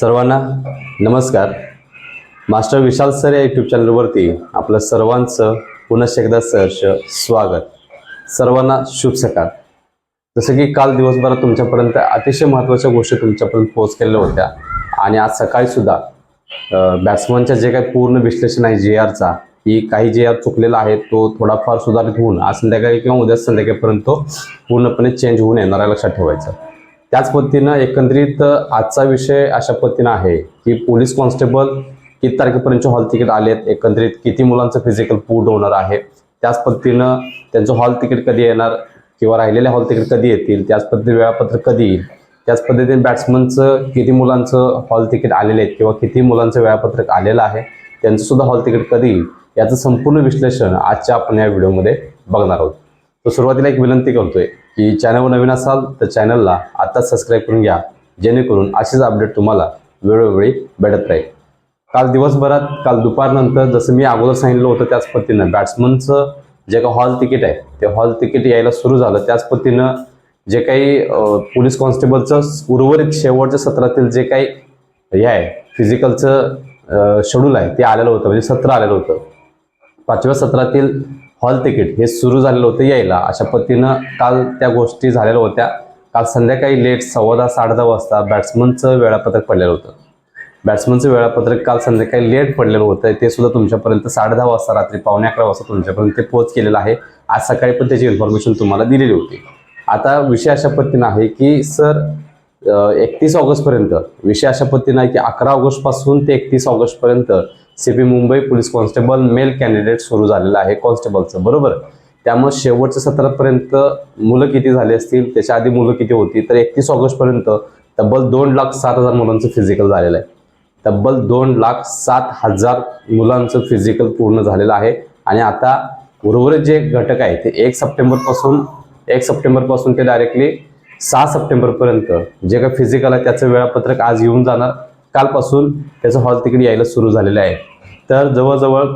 सर्वांना नमस्कार. Master Vishal sir या यूट्यूब चॅनलवरती आपलं सर्वांचं पुन्हा एकदा सहर्ष स्वागत. सर्वांना शुभ सकाळ. जसं की काल दिवसभरात तुमच्यापर्यंत अतिशय महत्त्वाच्या गोष्टी तुमच्यापर्यंत पोहोच केलेल्या होत्या आणि आज सकाळीसुद्धा बॅट्समनच्या जे काही पूर्ण विश्लेषण आहे जे आरचा की काही जे आर चुकलेला आहे तो थोडाफार सुधारित होऊन आज संध्याकाळी किंवा उद्या संध्याकाळपर्यंत तो पूर्णपणे चेंज होऊन येणार आहे लक्षात ठेवायचं. त्याच पद्धतीनं एकंदरीत आजचा विषय अशा पद्धतीनं आहे की पोलीस कॉन्स्टेबल किती तारखेपर्यंत हॉल तिकीट आलेत एकंदरीत किती मुलांचं फिजिकल पूड होणार आहे त्याच पद्धतीनं त्यांचं हॉल तिकीट कधी येणार किंवा राहिलेले हॉल तिकीट कधी येतील त्याच पद्धतीने वेळापत्रक कधी येईल त्याच पद्धतीने बॅट्समनचं किती मुलांचं हॉल तिकीट आलेले आहेत किंवा किती मुलांचं वेळापत्रक आलेलं आहे त्यांचं सुद्धा हॉल तिकीट कधी येईल याचं संपूर्ण विश्लेषण आजच्या आपण या व्हिडिओमध्ये बघणार आहोत. तर सुरुवातीला एक विनंती करतोय की चॅनलवर नवीन असाल तर चॅनलला आत्ताच सबस्क्राईब करून घ्या जेणेकरून असेच अपडेट तुम्हाला वेळोवेळी भेटत राहील. काल दिवसभरात काल दुपारनंतर जसं मी अगोदर सांगितलं होतं त्याच पद्धतीनं बॅट्समनचं जे काही हॉल तिकीट आहे ते हॉल तिकीट यायला सुरू झालं. त्याच पद्धतीनं जे काही पोलीस कॉन्स्टेबलचं उर्वरित शेवटच्या सत्रातील जे काही हे आहे फिजिकलचं शेड्यूल आहे ते आलेलं होतं. म्हणजे सत्र आलेलं होतं. पाचव्या सत्रातील हॉल तिकीट. हे सुरू झालेलं होतं यायला. अशा पद्धतीनं काल त्या गोष्टी झालेल्या होत्या. काल संध्याकाळी लेट सव्वा दहा साडे दहा वाजता बॅट्समनचं वेळापत्रक पडलेलं होतं. बॅट्समनचं वेळापत्रक काल संध्याकाळी लेट पडलेलं होतं. ते सुद्धा तुमच्यापर्यंत साडे दहा वाजता रात्री पावणे अकरा वाजता तुमच्यापर्यंत ते पोच केलेलं आहे. आज सकाळी पण त्याची इन्फॉर्मेशन तुम्हाला दिलेली होती. आता विषय अशा पद्धतीनं आहे की सर एकतीस ऑगस्टपर्यंत. विषय अशा पद्धतीनं आहे की अकरा ऑगस्टपासून ते एकतीस ऑगस्टपर्यंत C P Mumbai police constable male candidate सुरू झालेलं आहे कॉन्स्टेबलचं बरोबर? त्यामुळे शेवटच्या सत्रापर्यंत मुलं किती झाली असतील त्याच्या आधी मुलं किती होती तर एकतीस ऑगस्टपर्यंत तब्बल दोन लाख सात हजार मुलांचं फिजिकल झालेलं आहे. तब्बल दोन लाख सात हजार मुलांचं फिजिकल पूर्ण झालेलं आहे. आणि आता उर्वरित जे घटक आहे ते एक सप्टेंबरपासून एक सप्टेंबरपासून ते डायरेक्टली सहा सप्टेंबरपर्यंत. जे काही फिजिकल आहे त्याचं वेळापत्रक आज येऊन जाणार. कालपासून त्याचं हॉल तिकीट यायला सुरू झालेलं आहे. तर जवळजवळ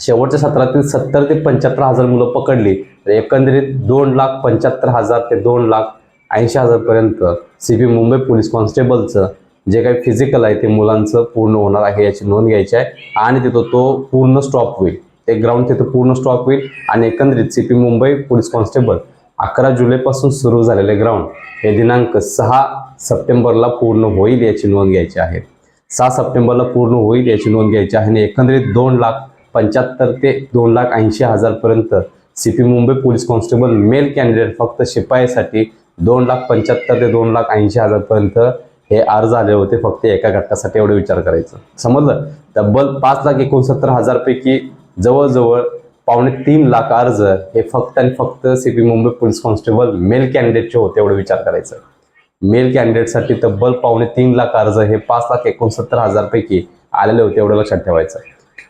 शेवटच्या सत्रातील सत्तर ते पंच्याहत्तर हजार मुलं पकडली. तर एकंदरीत दोन लाख पंच्याहत्तर हजार ते दोन लाख ऐंशी हजारपर्यंत सी बी मुंबई पोलीस कॉन्स्टेबलचं जे काही फिजिकल आहे ते मुलांचं पूर्ण होणार आहे याची नोंद घ्यायची आहे. आणि तिथं तो पूर्ण स्टॉप होईल. ते ग्राउंड तिथं पूर्ण स्टॉप होईल. आणि एकंदरीत C P Mumbai police constable अकरा जुलैपासून सुरू झालेले ग्राउंड हे दिनांक सहा सप्टेंबरला पूर्ण होईल याची नोंद घ्यायची आहे. सहा सप्टेंबरला पूर्ण होईल याची नोंद घ्यायची आहे आणि एकंदरीत दोन लाख पंच्याहत्तर ते दोन लाख ऐंशी हजारपर्यंत C P Mumbai police constable male candidate फक्त शिपायासाठी दोन लाख पंच्याहत्तर ते दोन लाख ऐंशी हजारपर्यंत हे अर्ज आले होते फक्त एका घटकासाठी एवढं विचार करायचं. समजलं? तब्बल पाच लाख एकोणसत्तर हजारपैकी जवळजवळ पावणे तीन लाख अर्ज हे फक्त आणि फक्त C P Mumbai police constable male कॅन्डिडेटचे होते एवढं विचार करायचं. मेल कॅन्डिडेटसाठी तब्बल पावणे तीन लाख अर्ज हे पाच लाख एकोणसत्तर हजारपैकी आलेले होते एवढं लक्षात ठेवायचं.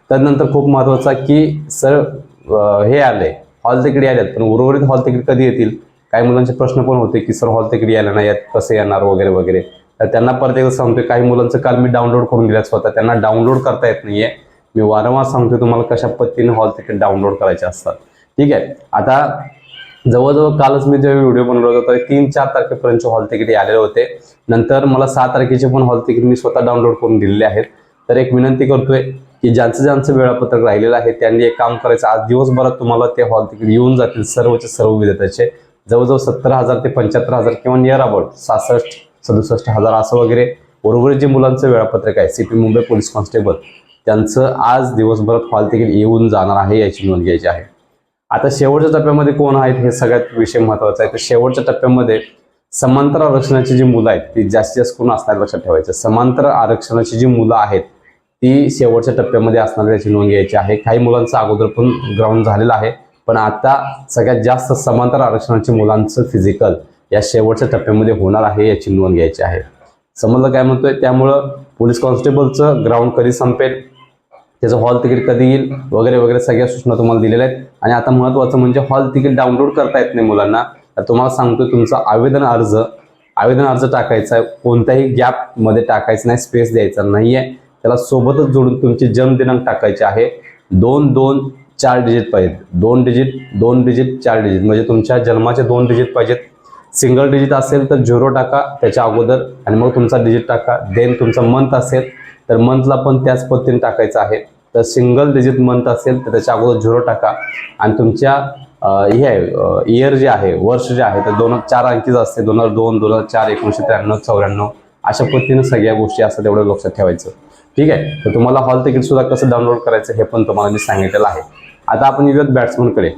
त्यानंतर खूप महत्त्वाचं की सर हे आले हॉल तिकीट आलेत पण उर्वरित हॉल तिकीट कधी येतील? काही मुलांचे प्रश्न पण होते की सर हॉल तिकीट यायला नाही यात कसं येणार? वगैरे वगैरे. तर त्यांना परत एकदा सांगतोय काही मुलांचं काल मी डाउनलोड करून दिलं स्वतः त्यांना डाउनलोड करता येत नाहीये. मी वारंवार सांगतोय तुम्हाला कशा पद्धतीने हॉल तिकीट डाउनलोड करायचे असतात. ठीक आहे? आता जवळजवळ कालच मी जेव्हा व्हिडिओ बनवला होता तर तीन चार तारखेपर्यंत हॉल तिकीट आलेले होते. नंतर मला सहा तारखेचे पण हॉल तिकीट मी स्वतः डाउनलोड करून दिलेले आहेत. तर एक विनंती करतोय की ज्यांचं ज्यांचं वेळापत्रक राहिलेलं आहे त्यांनी एक काम करायचं. आज दिवसभरात तुम्हाला ते हॉल तिकीट येऊन जातील सर्वचे सर्व विजेत्याचे. जवळजवळ सत्तर हजार ते पंच्याहत्तर हजार किंवा नियर अबाउट सहासष्ट सदुसष्ट हजार असं वगैरे. उर्वरित जे मुलांचं वेळापत्रक आहे C P Mumbai police constable त्यांचं आज दिवसभरात हॉल तिकीट येऊन जाणार आहे याची नोंद घ्यायची आहे. आता शेवटच्या टप्प्यामध्ये कोण आहेत हे सगळ्यात विषय महत्त्वाचा आहे. तर शेवटच्या टप्प्यामध्ये समांतर आरक्षणाची जी मुलं आहेत ती जास्तीत जास्त कोण असणार लक्षात ठेवायचं. समांतर आरक्षणाची जी मुलं आहेत ती शेवटच्या टप्प्यामध्ये असणार याची नोंद घ्यायची आहे. काही मुलांचं अगोदर पण ग्राउंड झालेलं आहे पण आता सगळ्यात जास्त समांतर आरक्षणाची मुलांचं फिजिकल या शेवटच्या टप्प्यामध्ये होणार आहे याची नोंद घ्यायची आहे. समजलं काय म्हणतोय? त्यामुळं पोलीस कॉन्स्टेबलचं ग्राउंड कधी संपेल? त्याचं हॉल तिकीट कधी येईल वगैरे वगैरे सगळ्या सूचना तुम्हाला दिलेल्या आहेत. आणि आता महत्त्वाचं म्हणजे हॉल तिकीट डाउनलोड करता येत नाही मुलांना. तर तुम्हाला सांगतो तुमचा आवेदन अर्ज आवेदन अर्ज टाकायचा आहे. कोणत्याही गॅपमध्ये टाकायचं नाही स्पेस द्यायचा नाही आहे त्याला सोबतच जोडून तुमची जन्मदिनांक टाकायचे आहे. दोन दोन चार डिजिट पाहिजेत. दोन डिजिट दोन डिजिट चार डिजिट म्हणजे तुमच्या जन्माचे दोन डिजिट पाहिजेत. सिंगल डिजिट असेल तर झिरो टाका त्याच्या अगोदर आणि मग तुमचा डिजिट टाका. देन तुमचा मंथ असेल तर मंथला पण त्याच पद्धतीने टाकायचं आहे. तर सिंगल डिजिट मंथ असेल तर त्याच्या अगोदर झिरो टाका. आणि तुमच्या हे आहे इयर जे आहे वर्ष जे आहे तर दोन चार अंकीचं असते. दोन हजार दोन दोन हजार चार एकोणीसशे त्र्याण्णव चौऱ्याण्णव अशा पद्धतीने सगळ्या गोष्टी असतात तेवढं लक्षात ठेवायचं. ठीक आहे? तर तुम्हाला हॉल तिकीट सुद्धा कसं डाउनलोड करायचं हे पण तुम्हाला मी सांगितलेलं आहे. आता आपण येऊयात बॅट्समनकडे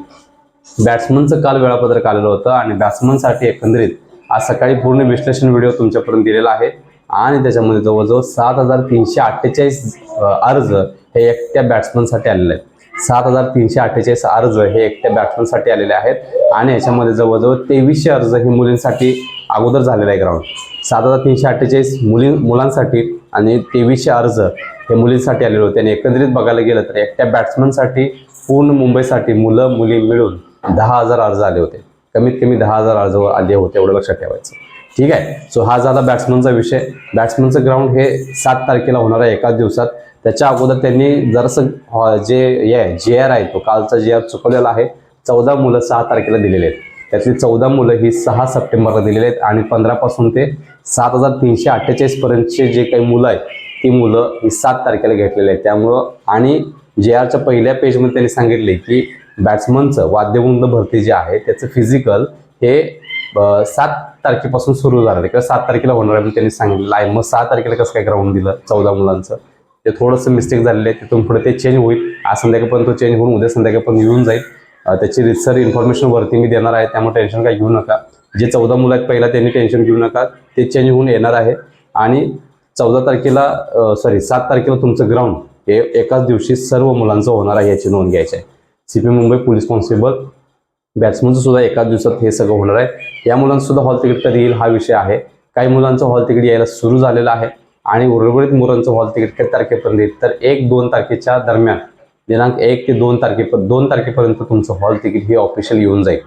बॅट्समनचं काल वेळापत्रक आलेलं होतं आणि बॅट्समनसाठी एकंदरीत आज सकाळी पूर्ण विश्लेषण व्हिडिओ तुमच्यापर्यंत दिलेला आहे. आणि त्याच्यामध्ये जवळजवळ सात हजार तीनशे अठ्ठेचाळीस अर्ज हे एकट्या बॅट्समनसाठी आलेले आहेत. सात हजार तीनशे अठ्ठेचाळीस अर्ज हे एकट्या बॅट्समनसाठी आलेले आहेत. आणि याच्यामध्ये जवळजवळ तेवीसशे अर्ज हे मुलींसाठी अगोदर झालेलं आहे ग्राउंड सात हजार तीनशे अठ्ठेचाळीस मुली मुलांसाठी आणि तेवीसशे अर्ज हे मुलींसाठी आलेले होते. आणि एकंदरीत बघायला गेलं तर एकट्या बॅट्समनसाठी पूर्ण मुंबईसाठी मुलं मुली मिळून दहा हजार अर्ज आले होते. कमीत कमी दहा हजार अर्ज आले होते एवढं लक्षात ठेवायचं. ठीक आहे? सो हा झाला बॅट्समनचा विषय. बॅट्समनचं ग्राउंड हे सात तारखेला होणार आहे एकाच दिवसात. त्याच्या अगोदर त्यांनी जरासं जे हे जे आर आहे तो कालचा जे आर चुकवलेला आहे. चौदा मुलं सहा तारखेला दिलेले आहेत. त्यातली चौदा मुलं ही सहा सप्टेंबरला दिलेली आहेत आणि पंधरापासून ते सात हजार तीनशे अठ्ठेचाळीस पर्यंतचे जे काही मुलं आहेत ती मुलं ही सात तारखेला घेतलेली आहेत. त्यामुळं आणि जे आरच्या पहिल्या पेजमध्ये त्यांनी सांगितले की बॅट्समनचं वाद्यवृंद भरती जे आहे त्याचं फिजिकल हे सात तारखेपासून सुरू झालं. आहे किंवा सात तारखेला होणार आहे म्हणून त्यांनी सांगितलेलं आहे. मग सहा तारखेला कसं काय ग्राउंड दिलं चौदा मुलांचं? ते थोडंसं मिस्टेक झालेलं आहे. तिथून पुढे ते चेंज होईल. आज संध्याकाळपर्यंत तो चेंज होऊन उद्या संध्याकाळपर्यंत येऊन जाईल. त्याची रितसर इन्फॉर्मेशन वरती मी देणार आहे. त्यामुळे टेन्शन काय घेऊ नका. जे चौदा मुलं आहेत पहिला त्यांनी टेन्शन घेऊ नका. ते चेंज होऊन येणार आहे. आणि चौदा तारखेला सॉरी सात तारखेला तुमचं ग्राउंड हे एकाच दिवशी सर्व मुलांचं होणार आहे याची नोंद घ्यायची आहे. सीपी मुंबई पोलीस कॉन्स्टेबल बॅट्समनचं सुद्धा एकाच दिवसात हे सगळं होणार आहे. या मुलांचं सुद्धा हॉल तिकीट कधी येईल हा विषय आहे. काही मुलांचं हॉल तिकीट यायला सुरू झालेलं आहे आणि उर्वरित मुलांचं हॉल तिकीट किती तारखेपर्यंत येईल. तर एक दोन तारखेच्या दरम्यान दिनांक एक ते दोन तारखेपर्यंत दोन तारखेपर्यंत तुमचं हॉल तिकीट हे ऑफिशियल येऊन जाईल.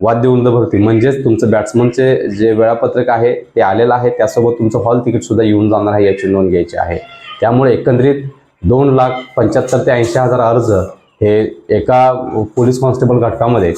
वाद्य उंद भरती. म्हणजेच तुमचं बॅट्समनचे जे वेळापत्रक आहे ते आलेलं आहे त्यासोबत तुमचं हॉल तिकीट सुद्धा येऊन जाणार आहे याची नोंद घ्यायची आहे. त्यामुळे एकंदरीत दोन लाख पंच्याहत्तर ते ऐंशी हजार अर्ज हे एका पोलीस कॉन्स्टेबल घटकामध्ये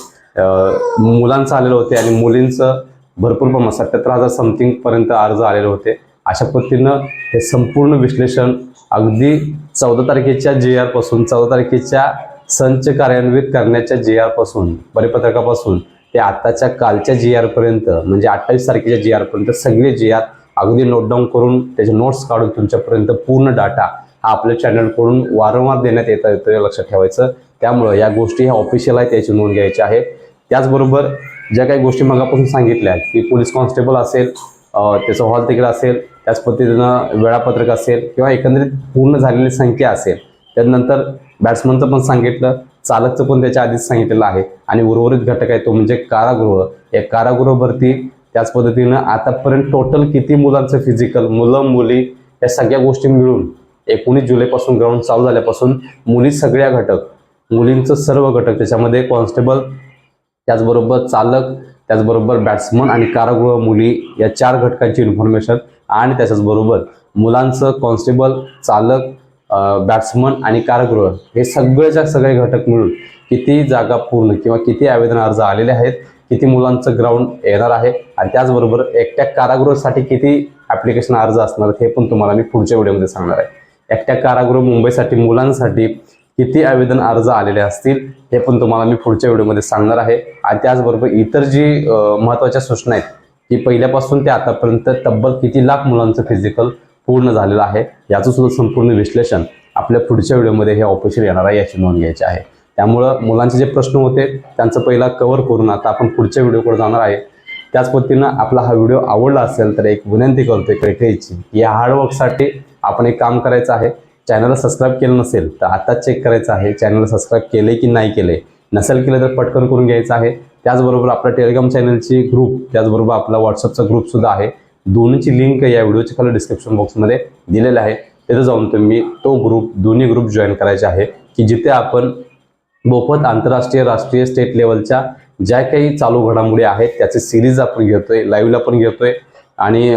मुलांचं आलेलं होते आणि मुलींचं भरपूर प्रमाणात सत्याहत्तर हजार समथिंगपर्यंत अर्ज आलेले होते. अशा पद्धतीनं हे संपूर्ण विश्लेषण अगदी चौदा तारखेच्या जे आरपासून चौदा तारखेच्या संच कार्यान्वित करण्याच्या जे आरपासून परिपत्रकापासून ते आत्ताच्या कालच्या जी आरपर्यंत म्हणजे अठ्ठावीस तारखेच्या जी आरपर्यंत सगळे जी आर अगदी नोट डाऊन करून त्याचे नोट्स काढून तुमच्यापर्यंत पूर्ण डाटा हा आपल्या चॅनलकडून वारंवार देण्यात येत येतो लक्षात ठेवायचं. त्यामुळं या गोष्टी ह्या ऑफिशियल आहेत त्याची नोंद घ्यायची आहे. त्याचबरोबर ज्या काही गोष्टी मगापासून सांगितल्या की पोलीस कॉन्स्टेबल असेल त्याचं हॉल तिकीट असेल त्याच पद्धतीनं वेळापत्रक असेल किंवा एकंदरीत पूर्ण झालेली संख्या असेल त्यानंतर बॅट्समनचं पण सांगितलं चालकचं पण त्याच्या आधीच सांगितलेलं आहे. आणि उर्वरित घटक आहे तो म्हणजे कारागृह. या कारागृह भरती त्याच पद्धतीनं आतापर्यंत टोटल किती मुलांचं फिजिकल मुलं मुली या सगळ्या गोष्टी मिळून एकोणीस जुलैपासून ग्राउंड चालू झाल्यापासून मुली सगळ्या घटक मुलींचं सर्व घटक त्याच्यामध्ये कॉन्स्टेबल त्याचबरोबर चालक त्याचबरोबर बॅट्समन आणि कारागृह मुली या चार घटकांची इन्फॉर्मेशन आणि त्याच्याचबरोबर मुलांचं कॉन्स्टेबल चालक बॅट्समन आणि कारागृह हे सगळेच्या सगळे घटक मिळून किती जागा पूर्ण किंवा किती आवेदन अर्ज आलेले आहेत किती मुलांचं ग्राउंड येणार आहे आणि त्याचबरोबर एकट्या कारागृहासाठी किती ॲप्लिकेशन अर्ज असणार आहेत हे पण तुम्हाला मी पुढच्या व्हिडिओमध्ये सांगणार आहे. एकट्या कारागृह मुंबईसाठी मुलांसाठी किती आवेदन अर्ज आलेले असतील हे पण तुम्हाला मी पुढच्या व्हिडिओमध्ये सांगणार आहे. आणि त्याचबरोबर इतर जी महत्त्वाच्या सूचना आहेत की पहिल्यापासून ते आतापर्यंत तब्बल किती लाख मुलांचं फिजिकल पूर्ण झालेलं आहे याचं सुद्धा संपूर्ण विश्लेषण आपल्या पुढच्या व्हिडिओमध्ये हे ऑफिशियल येणार आहे याची नोंद घ्यायची आहे. त्यामुळं मुलांचे जे प्रश्न होते त्यांचं पहिला कव्हर करून आता आपण पुढच्या व्हिडिओकडे जाणार आहे. त्याच पद्धतीनं आपला हा व्हिडिओ आवडला असेल तर एक विनंती करतोय क्रिकेटची या हार्डवर्कसाठी आपण एक काम करायचं आहे चॅनलला सबस्क्राईब केलं नसेल तर आता चेक करायचं आहे चॅनलला सबस्क्राईब केले की नाही केले नसेल केलं तर पटकन करून घ्यायचं आहे. त्याचबरोबर आपल्या टेलिग्राम चॅनलची ग्रुप त्याचबरोबर आपला व्हॉट्सअपचा ग्रुपसुद्धा आहे. दोन्हीची लिंक या व्हिडिओच्या खाली डिस्क्रिप्शन बॉक्समध्ये दिलेलं आहे. तिथं जाऊन तुम्ही तो ग्रुप दोन्ही ग्रुप जॉईन करायचे आहे की जिथे आपण मोफत आंतरराष्ट्रीय राष्ट्रीय स्टेट लेवलच्या ज्या काही चालू घडामोडी आहेत त्याचे सिरीज आपण घेतोय लाईव्हला पण घेतोय आणि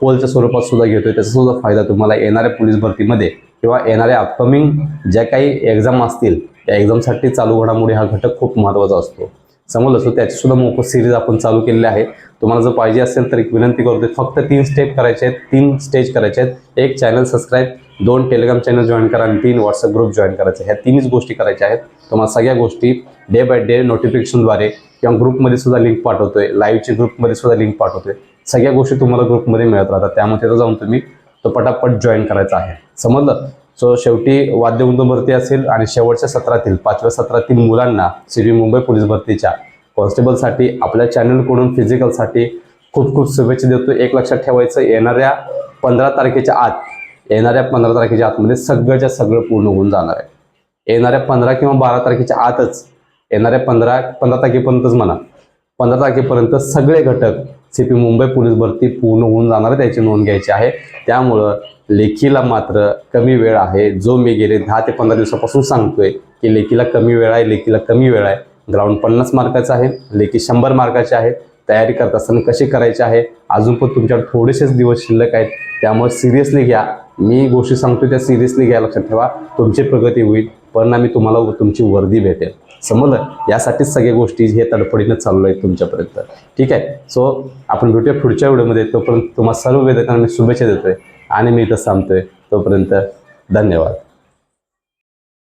पोलच्या स्वरूपात सुद्धा घेतोय. त्याचा सुद्धा फायदा तुम्हाला येणाऱ्या पोलीस भरतीमध्ये किंवा येणाऱ्या अपकमिंग ज्या काही एक्झाम असतील त्या एक्झामसाठी चालू घडामोडी हा घटक खूप महत्त्वाचा असतो. समजलं? सो त्याची सुद्धा मोफत सिरीज आपण चालू केलेली आहे. तुम्हाला जर पाहिजे असेल तर एक विनंती करतोय फक्त तीन स्टेप करायचे आहेत तीन स्टेज करायचे आहेत. एक चॅनल सबस्क्राईब दोन टेलिग्राम चॅनल जॉईन करा आणि तीन व्हॉट्सअप ग्रुप जॉईन करायचे. ह्या तीनच गोष्टी करायच्या आहेत. तुम्हाला सगळ्या गोष्टी डे बाय डे नोटिफिकेशनद्वारे किंवा ग्रुपमध्ये सुद्धा लिंक पाठवतोय. लाईव्हची ग्रुपमध्ये सुद्धा लिंक पाठवतोय. सगळ्या गोष्टी तुम्हाला ग्रुपमध्ये मिळत राहतात. त्यामुळे तिथं जाऊन तुम्ही तो पटापट जॉईन करायचा आहे. समजलं? सो शेवटी वाद्य भरती असेल आणि शेवटच्या सत्रातील पाचव्या सत्रातील मुलांना सी मुंबई पोलीस भरतीच्या कॉन्स्टेबलसाठी आपल्या चॅनलकडून फिजिकलसाठी खूप खूप शुभेच्छा देतो एक लक्षात ठेवायचं येणाऱ्या पंधरा तारखेच्या आत येणाऱ्या पंधरा तारखेच्या आतमध्ये सगळंच्या सगळं पूर्ण होऊन जाणार आहे. येणाऱ्या पंधरा किंवा बारा तारखेच्या आतच येणाऱ्या पंधरा पंधरा तारखेपर्यंतच म्हणा पंधरा तारखेपर्यंत सगळे घटक सी पी मुंबई पोलीस भरती पूर्ण होऊन जाणार आहे त्याची नोंद घ्यायची आहे. त्यामुळं लेखीला मात्र कमी वेळ आहे. जो मी गेले दहा ते पंधरा दिवसापासून सांगतोय की लेखीला कमी वेळ आहे लेखीला कमी वेळ आहे. ग्राउंड पन्नास मार्काचं आहे लेखी शंभर मार्काचे आहे. तयारी करत असताना कशी करायची आहे? अजून पण तुमच्याकडे थोडेसेच दिवस शिल्लक आहेत. त्यामुळे सिरियसली घ्या. मी गोष्टी सांगतो त्या सिरियसली घ्या लक्षात ठेवा. तुमची प्रगती होईल परिणामी तुम्हाला तुमची वर्दी भेटेल. समजलं? यासाठीच सगळ्या गोष्टी हे तडफडीनं चाललो आहेत तुमच्यापर्यंत. ठीक आहे? सो आपण भेटूया पुढच्या व्हिडिओमध्ये. तोपर्यंत तुम्हाला सर्व वेदकांना मी शुभेच्छा देतोय आणि मी इथं सांगतोय तोपर्यंत धन्यवाद.